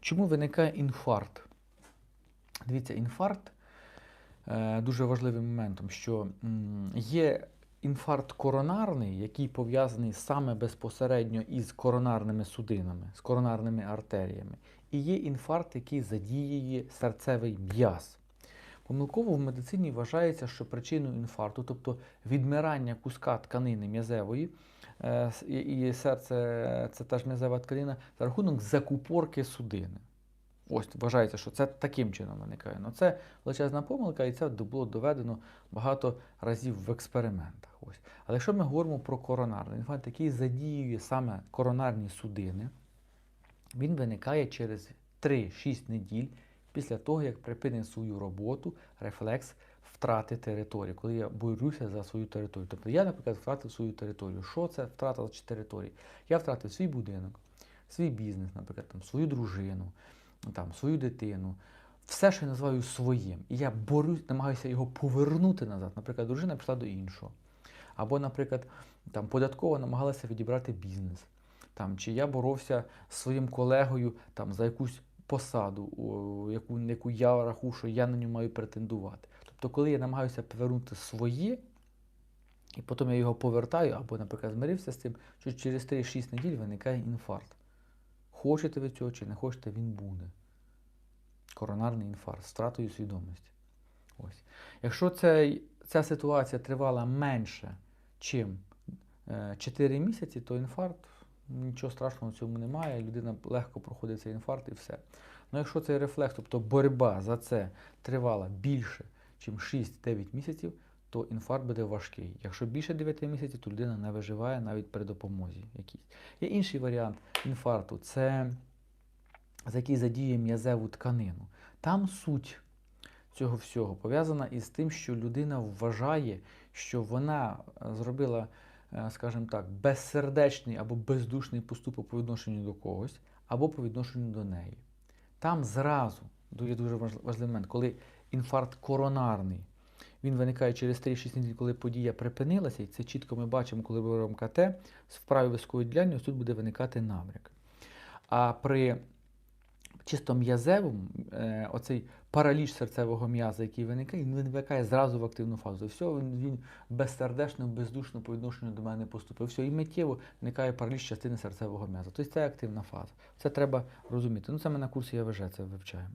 Чому виникає інфаркт? Дивіться, інфаркт е, дуже важливим моментом, що є інфаркт коронарний, який пов'язаний саме безпосередньо із коронарними судинами, з коронарними артеріями. І є інфаркт, який задіює серцевий м'яз. Помилково в медицині вважається, що причиною інфаркту, тобто відмирання куска тканини м'язевої, і і серце це теж м'язева тканина, за рахунок закупорки судини. Ось вважається, що це таким чином виникає. Ну, це величезна помилка, і це було доведено багато разів в експериментах. Ось. Але якщо ми говоримо про коронарний інфаркт, який задіює саме коронарні судини, він виникає через 3-6 неділь після того, як припинив свою роботу рефлекс втрати території, коли я борюся за свою територію. Тобто я, наприклад, втратив свою територію. Що це втрата території? Я втратив свій будинок, свій бізнес, наприклад, там, свою дружину, ну, там, свою дитину. Все, що я називаю своїм. І я борюсь, намагаюся його повернути назад. Наприклад, дружина пішла до іншого. Або, наприклад, там, податково намагалася відібрати бізнес. Там, чи я боровся з своїм колегою там, за якусь посаду, яку, яку я рахую, що я на нього маю претендувати. Тобто, коли я намагаюся повернути своє, і потім я його повертаю, або, наприклад, змирився з цим, що через 3-6 неділь виникає інфаркт. Хочете ви цього чи не хочете, він буде. Коронарний інфаркт з втратою свідомості. Ось. Якщо цей, ця ситуація тривала менше, ніж 4 місяці, то інфаркт нічого страшного в цьому немає. Людина легко проходить цей інфаркт і все. Ну якщо цей рефлекс, тобто боротьба за це тривала більше, ніж 6-9 місяців, то інфаркт буде важкий. Якщо більше 9 місяців, то людина не виживає навіть при допомозі. якійсь. Є інший варіант інфаркту це за який задіє м'язеву тканину. Там суть цього всього пов'язана із тим, що людина вважає, що вона е, зробила, е, скажімо так, безсердечний або бездушний поступок по відношенню до когось, або по відношенню до неї. Там зразу є дуже важливий момент, коли інфаркт коронарний. Він виникає через 3-6 неділь, коли подія припинилася, і це чітко ми бачимо, коли робимо КТ, з вправі вискової діяльності тут буде виникати набряк. А при чисто м'язевому, е, оцей параліч серцевого м'яза, який виникає, він виникає зразу в активну фазу. Все, він, безсердечно, бездушно по відношенню до мене поступив. Все, і миттєво виникає параліч частини серцевого м'яза. Тобто це активна фаза. Це треба розуміти. Ну, це ми на курсі ЯВЖ це вивчаємо.